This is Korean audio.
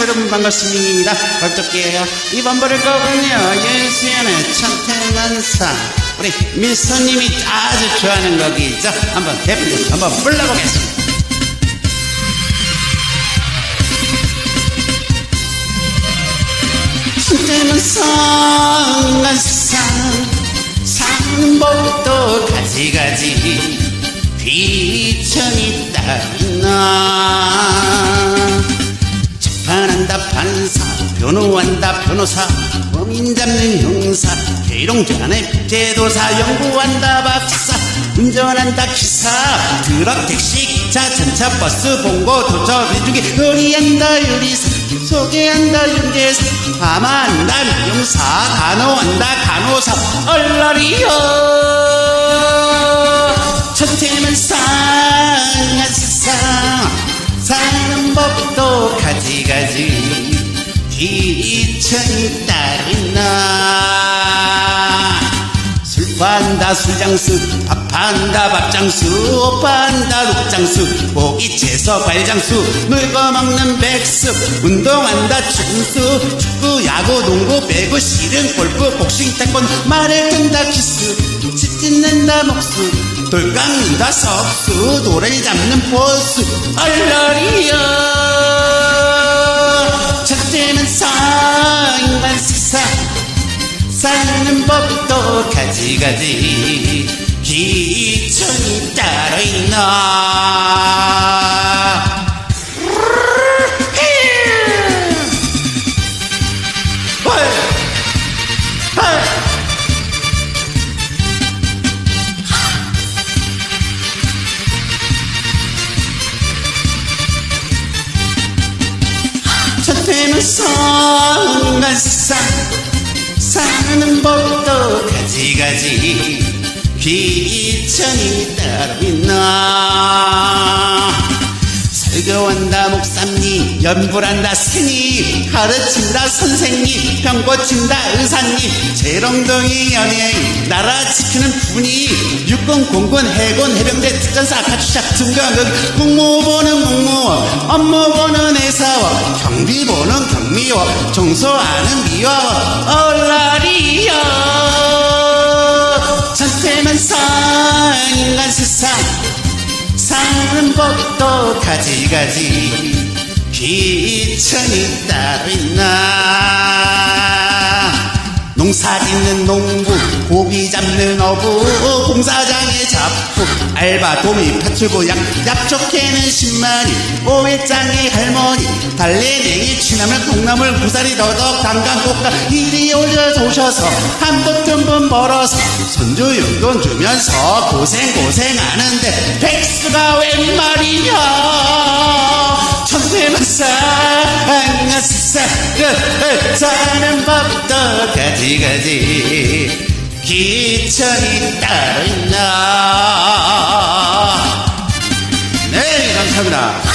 여러분 반갑습니다. 이번 버릴 거군요. 예수연의 천태만사. 우리 미소님이 아주 좋아하는 곡이죠. 한번 대표님 한번 불러보겠습니다. 천태만사 만사 법도 가지가지 귀천이 따르나 재판한다 판사 변호한다 변호사 범인 잡는 형사 계룡전의 제도사 연구한다 박사 운전한다 기사 트럭 택시 기차 전차 버스 봉고 도저 비중기 요리한다 요리사 소개한다 윤계사 파마한다 미용사 간호한다 간호사 얼라리요 법도 가지가지 귀천이 따르나. 술 판다 술장수 밥 판다 밥장수 옷 판다 옷장수 고기 채소 발장수 물거 먹는 백숙 운동한다 춘수 축구 야구 농구 배구 실은 골프 복싱 태권 말을 튼다 키스 집 짓는다 목수 돌 깎는다 석수 노래 잡는 포수 얼러리여. 첫째는 상만 식사 사는 법도 가지가지. 기천이 따로 있나 첫째는 성가사 사는 법도 가지가지 귀천이 따로 있나? 설교한다 목사님. 연불한다 스님. 가르친다 선생님. 병 고친다 의사님. 재롱덩이 연예인. 나라 지키는 분이 육군 공군 해군 해병대 특전사 가축작 등교하는 국무보는 공무원 업무 보는 회사원 경비보는 경미원 청소하는 미화원 얼라리요. 전태만 상 인간 세상 사는 법도 가지가지. 귀천이 따로 있나? 농사 짓는 농부 고기 잡는 어부 공사장의 잡부 알바 도미 파출부 약 약초캐는 신마리 오해장의 할머니 달래냉이 취나물 콩나물 구사리 더덕 당강 볶아 이리 올려 오셔서 tum분 벌어서 손주 용돈 주면서 고생 고생하는데 백수가 웬 말이야 천대만 쌍아 싸 사는 법도 가지가지 기천이 따른다. 네, 감사합니다.